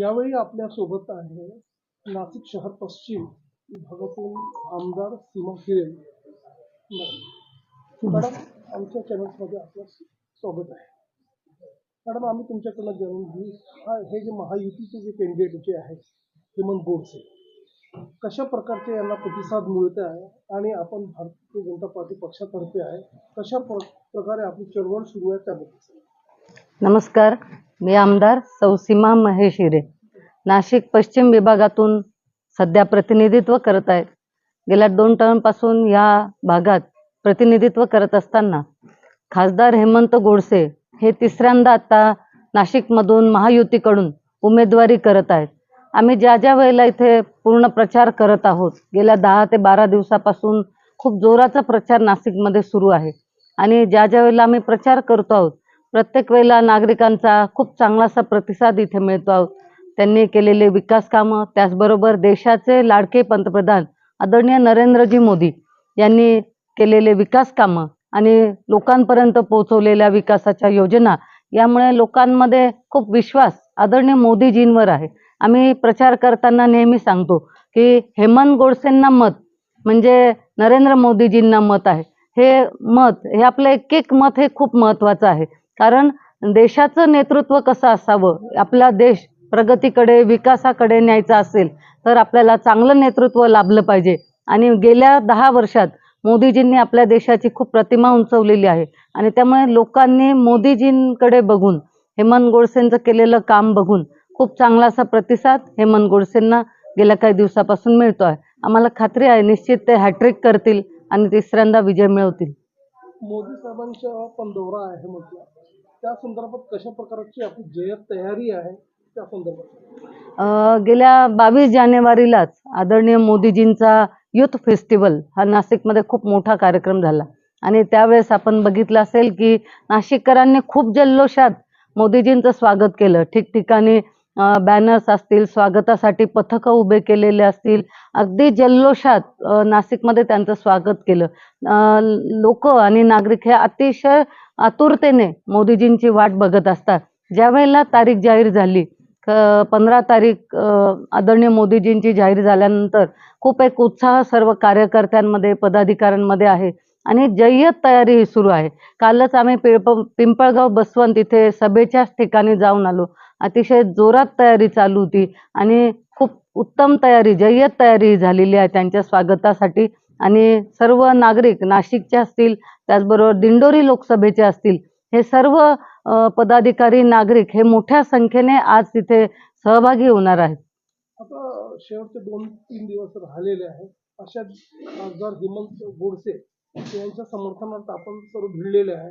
यावेळी आपल्या सोबत आहे नाशिक शहर पश्चिम विभागातून आमदार सीमा मॅडम मॅडम, आमच्या चॅनल्समध्ये आपलं स्वागत आहे. मॅडम, आम्ही तुमच्याकडनं जाणून घेऊ. हा, हे जे महायुतीचे जे कॅन्डिडेट जे आहेत हेमंत गोडसे कशा प्रकारचे यांना प्रतिसाद मिळत आहे आणि आपण भारतीय जनता पार्टी पक्षातर्फे आहे, कशा प्र, प्रकारे आपली चळवळ सुरू आहे त्याबद्दल नमस्कार, मी आमदार सौसीमा महेश हिरे नाशिक पश्चिम विभागातून सध्या प्रतिनिधित्व करत आहे गेल्या दोन टर्मपासून या भागात प्रतिनिधित्व करत असताना खासदार हेमंत गोडसे हे तिसऱ्यांदा आता नाशिकमधून महायुतीकडून उमेदवारी करत आहेत. आम्ही ज्या ज्या वेळेला इथे पूर्ण प्रचार करत आहोत गेल्या दहा ते बारा दिवसापासून खूप जोराचा प्रचार नाशिकमध्ये सुरू आहे. आणि ज्या ज्या वेळेला आम्ही प्रचार करतो आहोत प्रत्येक वेळेला नागरिकांचा खूप चांगलासा प्रतिसाद इथे मिळतो आहोत. त्यांनी केलेले विकास कामं त्याचबरोबर देशाचे लाडके पंतप्रधान आदरणीय नरेंद्रजी मोदी यांनी केलेले विकास कामं आणि लोकांपर्यंत पोहोचवलेल्या विकासाच्या योजना यामुळे लोकांमध्ये खूप विश्वास आदरणीय मोदीजींवर आहे. आम्ही प्रचार करताना नेहमी सांगतो की हेमंत गोडसेंना मत म्हणजे नरेंद्र मोदीजींना मत आहे. हे मत हे आपलं एक एक मत हे खूप महत्त्वाचं आहे. कारण देशाचं नेतृत्व कसं असावं? आपला देश प्रगतीकडे विकासाकडे न्यायचा असेल तर आपल्याला चांगलं नेतृत्व लाभलं पाहिजे. आणि गेल्या दहा वर्षात मोदीजींनी आपल्या देशाची खूप प्रतिमा उंचवलेली आहे. आणि त्यामुळे लोकांनी मोदीजींकडे बघून हेमंत गोडसेंचं केलेलं काम बघून खूप चांगला असा प्रतिसाद हेमंत गोडसेंना गेल्या काही दिवसापासून मिळतो आहे. आम्हाला खात्री आहे निश्चित ते हॅट्रिक करतील आणि तिसऱ्यांदा विजय मिळवतील. मोदी साहेबांचा पण दौरा आहे म्हटलं. त्या संदर्भात कशा प्रकारची आपली जय्यत तयारी आहे? त्या संदर्भात गेल्या बावीस जानेवारीलाच आदरणीय मोदीजींचा युथ फेस्टिवल हा नाशिकमध्ये खूप मोठा कार्यक्रम झाला. आणि त्यावेळेस आपण बघितलं असेल की नाशिककरांनी खूप जल्लोषात मोदीजींचं स्वागत केलं. ठिकठिकाणी बॅनर्स असतील स्वागतासाठी पथकं उभे केलेले असतील अगदी जल्लोषात नाशिकमध्ये त्यांचं स्वागत केलं. लोक आणि नागरिक हे अतिशय आतुरतेने मोदीजींची वाट बघत असतात. ज्या वेळेला तारीख जाहीर झाली पंधरा तारीख आदरणीय मोदीजींची जाहीर झाल्यानंतर खूप एक उत्साह सर्व कार्यकर्त्यांमध्ये पदाधिकाऱ्यांमध्ये आहे आणि जय्यत तयारी ही सुरू आहे. कालच आम्ही पिळप पिंपळगाव बसवंत इथे सभेच्याच ठिकाणी जाऊन आलो. अतिशय जोरात तयारी चालू होती आणि खूप उत्तम तयारी जय्यत तयारी झालेली आहे त्यांच्या स्वागतासाठी आणि सर्व नागरिक नाशिकचे असतील त्याचबरोबर दिंडोरी लोकसभेचे असतील हे सर्व पदाधिकारी नागरिक हे मोठ्या संख्येने आज तिथे सहभागी होणार आहेत. आता शेवटचे दोन तीन दिवस राहिलेले आहेत. अशा खासदार हेमंत गोडसे यांच्या समर्थनार्थ आपण सर्व भिडलेले आहे.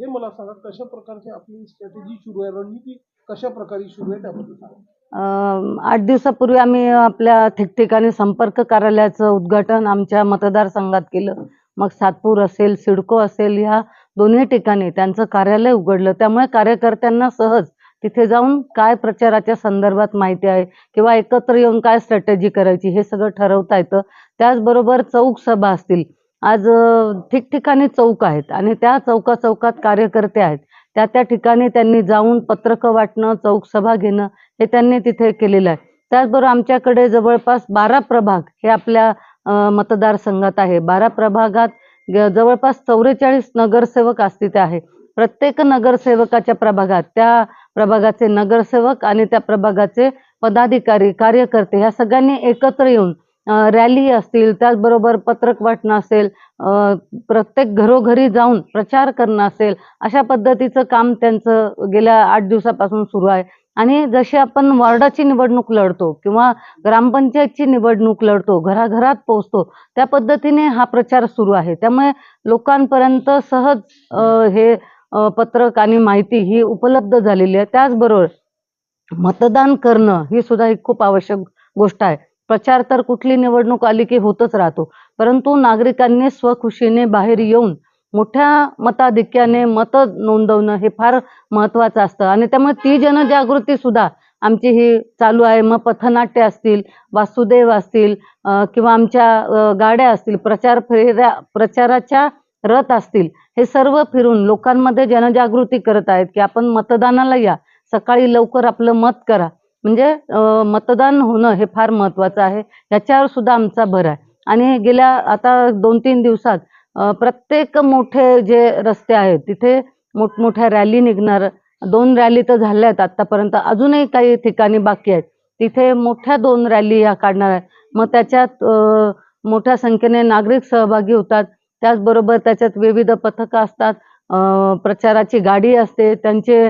हे मला सांगा कशा प्रकारची आपली स्ट्रॅटेजी सुरू आहे? रणनीती कशा प्रकारे सुरू आहे त्याबद्दल सांगा. आठ दिवसापूर्वी आम्ही आपल्या ठिकठिकाणी संपर्क कार्यालयाचं उद्घाटन आमच्या मतदारसंघात केलं. मग सातपूर असेल सिडको असेल ह्या दोन्ही ठिकाणी त्यांचं कार्यालय उघडलं. त्यामुळे कार्यकर्त्यांना सहज तिथे जाऊन काय प्रचाराच्या संदर्भात माहिती आहे किंवा एकत्र येऊन काय स्ट्रॅटेजी करायची हे सगळं ठरवता येतं. त्याचबरोबर चौक सभा असतील. आज ठिकठिकाणी चौक आहेत आणि त्या चौका चौकात कार्यकर्ते आहेत. त्या त्या ठिकाणी त्यांनी जाऊन पत्रकं वाटणं चौक सभा घेणं हे त्यांनी तिथे केलेलं आहे. त्याचबरोबर आमच्याकडे जवळपास बारा प्रभाग हे आपल्या मतदारसंघात आहे. बारा प्रभागात जवळपास चौवेचाळीस नगरसेवक आज ते आहे प्रत्येक नगरसेवकाच्या प्रभागात त्या प्रभागाचे नगरसेवक आणि त्या प्रभागाचे पदाधिकारी कार्यकर्ते ह्या सगळ्यांनी एकत्र येऊन रॅली असतील त्याचबरोबर पत्रक वाटणं असेल प्रत्येक घरोघरी जाऊन प्रचार करणं असेल अशा पद्धतीचं काम त्यांचं गेल्या आठ दिवसापासून सुरू आहे. आणि जशी आपण वॉर्डाची निवडणूक लढतो किंवा ग्रामपंचायतची निवडणूक लढतो घराघरात पोहोचतो त्या पद्धतीने हा प्रचार सुरू आहे. त्यामुळे लोकांपर्यंत सहज हे पत्रक आणि माहिती ही उपलब्ध झालेली आहे. त्याचबरोबर मतदान करणं ही सुद्धा एक खूप आवश्यक गोष्ट आहे. प्रचार तर कुठली निवडणूक आली की होतच राहतो. परंतु नागरिकांनी स्वखुशीने बाहेर येऊन मोठ्या मताधिक्याने मतं नोंदवणं हे फार महत्वाचं असतं. आणि त्यामुळे ती जनजागृती सुद्धा आमची ही चालू आहे. मग पथनाट्य असतील वासुदेव असतील किंवा आमच्या गाड्या असतील प्रचार फेऱ्या प्रचाराच्या रथ असतील हे सर्व फिरून लोकांमध्ये जनजागृती करत आहेत की आपण मतदानाला या. सकाळी लवकर आपलं मत करा. म्हणजे मतदान होणं हे फार महत्वाचं आहे. याच्यावर सुद्धा आमचा भर आहे. आणि गेल्या आता दोन तीन दिवसात प्रत्येक मोठे जे रस्ते आहेत तिथे मोठमोठ्या रॅली निघणार. दोन रॅली तर झाल्या आहेत आतापर्यंत. अजूनही काही ठिकाणी बाकी आहेत. तिथे मोठ्या दोन रॅली या काढणार आहेत. मग त्याच्यात मोठ्या संख्येने नागरिक सहभागी होतात. त्याचबरोबर त्याच्यात विविध पथकं असतात. प्रचाराची गाडी असते. त्यांचे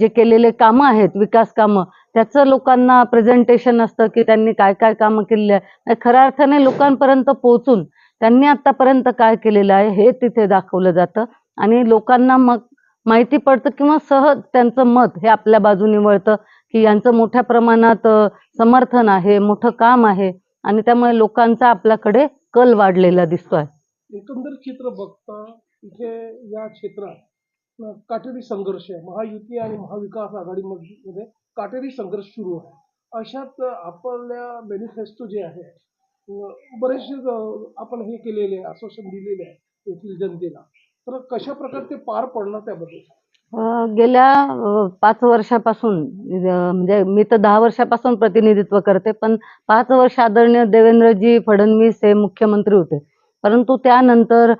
जे केलेले कामं आहेत विकास कामं त्याचं लोकांना प्रेझेंटेशन असतं की त्यांनी काय काय कामं केलेली आहे खऱ्या अर्थाने लोकांपर्यंत पोहोचून त्यांनी आतापर्यंत काय केलेलं आहे हे तिथे दाखवलं जातं. आणि लोकांना मग माहिती पडतं किंवा सहज त्यांचं मत हे आपल्या बाजूने वळतं की यांचं मोठ्या प्रमाणात समर्थन आहे मोठं काम आहे. आणि त्यामुळे लोकांचा आपल्याकडे कल वाढलेला दिसतोय. एकंदर चित्र बघता इथे या क्षेत्रात काटेरी संघर्ष आहे. महायुती आणि महाविकास आघाडीमध्ये काटेरी संघर्ष सुरू आहे. अशात आपल्या मॅनिफेस्टो जे आहे बरेचसे आपण हे केलेले आश्वासन दिलेले आहे येथील जनतेला तर कशा प्रकारे ते पार पडणार त्याबद्दल? गेल्या पाच वर्षापासून म्हणजे मी तर दहा वर्षापासून प्रतिनिधित्व करते पण पाच वर्ष आदरणीय देवेंद्रजी फडणवीस हे मुख्यमंत्री होते. परंतु त्यानंतर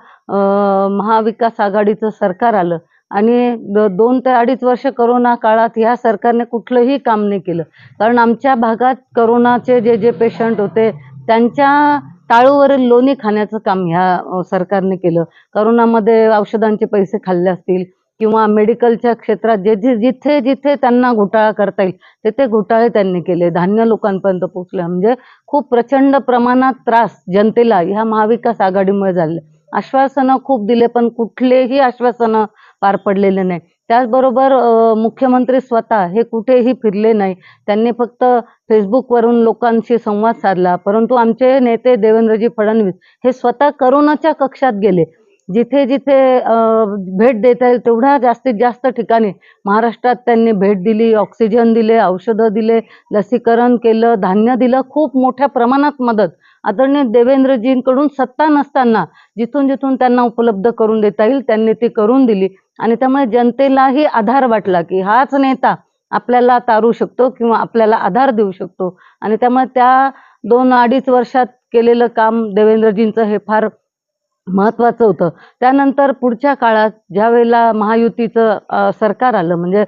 महाविकास आघाडीचं सरकार आलं आणि दोन ते अडीच वर्ष करोना काळात ह्या सरकारने कुठलंही काम नाही केलं. कारण आमच्या भागात करोनाचे जे जे पेशंट होते त्यांच्या टाळूवरील लोणी खाण्याचं काम ह्या सरकारने केलं. करोनामध्ये औषधांचे पैसे खाल्ले असतील किंवा मेडिकलच्या क्षेत्रात जे जे जिथे जिथे त्यांना घोटाळा करता येईल तिथे घोटाळे त्यांनी केले. धान्य लोकांपर्यंत पोहोचले. म्हणजे खूप प्रचंड प्रमाणात त्रास जनतेला ह्या महाविकास आघाडीमुळे झाले. आश्वासनं खूप दिले पण कुठलेही आश्वासनं पार पडलेले नाही. त्याचबरोबर मुख्यमंत्री स्वतः हे कुठेही फिरले नाही. त्यांनी फक्त फेसबुकवरून लोकांशी संवाद साधला. परंतु आमचे नेते देवेंद्रजी फडणवीस हे स्वतः करोनाच्या कक्षात गेले. जिथे जिथे भेट देता येईल तेवढ्या जास्तीत जास्त ठिकाणी महाराष्ट्रात त्यांनी भेट दिली ऑक्सिजन दिले औषधं दिले लसीकरण केलं धान्य दिलं खूप मोठ्या प्रमाणात मदत. आदरणीय देवेंद्रजींकडून सत्ता नसताना जिथून जिथून त्यांना उपलब्ध करून देता येईल त्यांनी ती करून दिली. आणि त्यामुळे जनतेलाही आधार वाटला की हाच नेता आपल्याला तारू शकतो किंवा आपल्याला आधार देऊ शकतो. आणि त्यामुळे त्या दोन अडीच वर्षात केलेलं काम देवेंद्रजींचं हे फार महत्त्वाचं होतं. त्यानंतर पुढच्या काळात ज्या वेळेला महायुतीचं सरकार आलं म्हणजे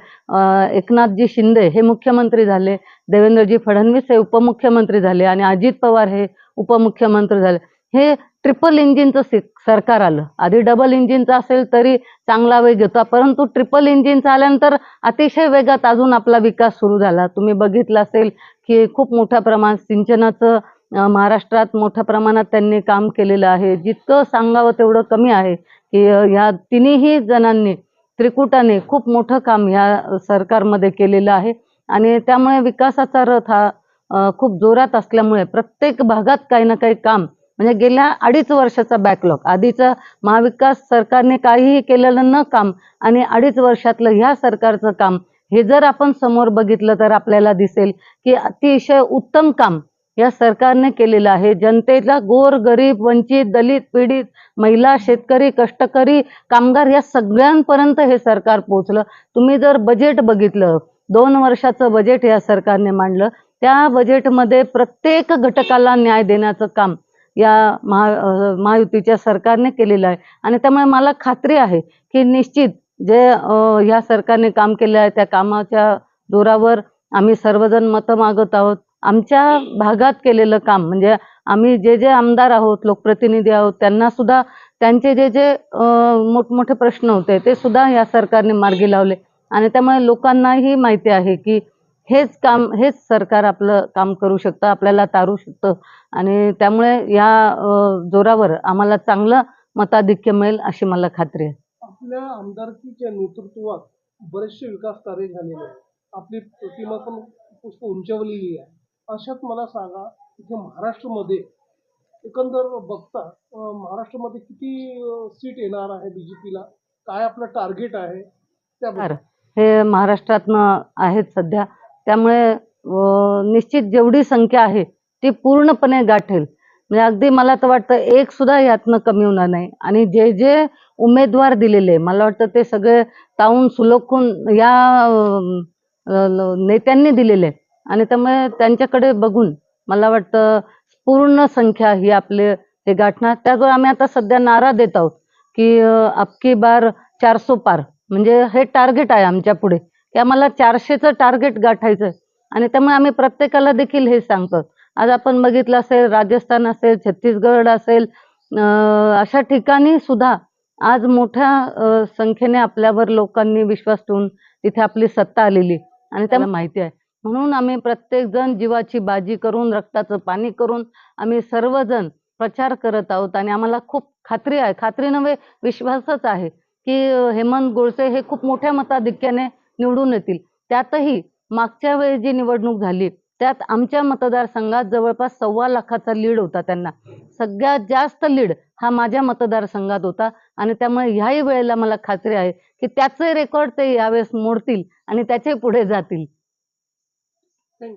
एकनाथजी शिंदे हे मुख्यमंत्री झाले देवेंद्रजी फडणवीस हे उपमुख्यमंत्री झाले आणि अजित पवार हे उपमुख्यमंत्री झाले. हे ट्रिपल इंजिनचं सरकार आलं. आधी डबल इंजिनचं असेल तरी चांगला वेग होता परंतु ट्रिपल इंजिनचं आल्यानंतर अतिशय वेगात अजून आपला विकास सुरू झाला. तुम्ही बघितलं असेल की खूप मोठ्या प्रमाणात सिंचनाचं महाराष्ट्रात मोठ्या प्रमाणात त्यांनी काम केलेलं आहे. जितकं सांगावं तेवढं कमी आहे की ह्या तिन्ही जणांनी त्रिकुटाने खूप मोठं काम ह्या सरकारमध्ये केलेलं आहे. आणि त्यामुळे विकासाचा रथ हा खूप जोरात असल्यामुळे प्रत्येक भागात काही ना काही काम म्हणजे गेल्या अडीच वर्षाचा बॅकलॉग आधीचं महाविकास सरकारने काहीही केलेलं न काम आणि अडीच वर्षातलं ह्या सरकारचं काम हे जर आपण समोर बघितलं तर आपल्याला दिसेल की अतिशय उत्तम काम या सरकारने केलेलं आहे. जनतेला गोर गरीब वंचित दलित पीडित महिला शेतकरी कष्टकरी कामगार या सगळ्यांपर्यंत हे सरकार पोहोचलं. तुम्ही जर बजेट बघितलं दोन वर्षाचं बजेट या सरकारने मांडलं त्या बजेटमध्ये प्रत्येक घटकाला न्याय देण्याचं काम या महा महायुतीच्या सरकारने केलेलं आहे. आणि त्यामुळे मला खात्री आहे की निश्चित जे ह्या सरकारने काम केलं आहे त्या कामाच्या जोरावर आम्ही सर्वजण मतं मागत आहोत. आमच्या भागात केलेलं काम म्हणजे आम्ही जे जे आमदार आहोत लोकप्रतिनिधी आहोत त्यांना सुद्धा त्यांचे जे जे मोठमोठे प्रश्न होते ते सुद्धा या सरकारने मार्गी लावले. आणि त्यामुळे लोकांनाही माहिती आहे की हेच काम हेच सरकार आपलं काम करू शकतं आपल्याला तारू शकतं. आणि त्यामुळे या जोरावर आम्हाला चांगलं मताधिक्य मिळेल अशी मला खात्री आहे. आपल्या आमदारकीच्या नेतृत्वात बरेचसे विकास कार्य झालेले आहे आपली प्रतिमा पण पुष्प उंचावलेली आहे. अशात मला सांगा इथे महाराष्ट्रामध्ये एकंदर बघता महाराष्ट्रामध्ये किती सीट येणार आहे बीजेपीला काय आपलं टार्गेट आहे? बरं. हे महाराष्ट्रातनं आहेत सध्या त्यामुळे निश्चित जेवढी संख्या आहे ती पूर्णपणे गाठेल. म्हणजे अगदी मला तर वाटतं एक सुद्धा यातनं कमी होणार नाही. आणि जे जे उमेदवार दिलेले मला वाटतं ते सगळे ताऊन सुलखून या नेत्यांनी दिलेले. आणि त्यामुळे त्यांच्याकडे बघून मला वाटतं पूर्ण संख्या ही आपले हे गाठणार. त्याचबरोबर आम्ही आता सध्या नारा देत आहोत की अबकी बार चारसो पार. म्हणजे हे टार्गेट आहे आमच्या पुढे. की आम्हाला चारशेचं टार्गेट गाठायचं आणि त्यामुळे आम्ही प्रत्येकाला देखील हे सांगतो. आज आपण बघितलं असेल राजस्थान असेल छत्तीसगड असेल अशा ठिकाणी सुद्धा आज मोठ्या संख्येने आपल्यावर लोकांनी विश्वास ठेवून तिथे आपली सत्ता आलेली. आणि त्याला माहिती आहे. म्हणून आम्ही प्रत्येक जण जीवाची बाजी करून रक्ताचं पाणी करून आम्ही सर्वजण प्रचार करत आहोत. आणि आम्हाला खूप खात्री आहे. खात्री नव्हे विश्वासच आहे की हेमंत गोडसे हे खूप मोठ्या मताधिक्याने निवडून येतील. त्यातही मागच्या वेळी जी निवडणूक झाली त्यात आमच्या मतदारसंघात जवळपास सव्वा लाखाचा लीड होता त्यांना. सगळ्यात जास्त लीड हा माझ्या मतदारसंघात होता आणि त्यामुळे ह्याही वेळेला मला खात्री आहे की त्याचे रेकॉर्ड ते यावेळेस मोडतील आणि त्याचे पुढे जातील.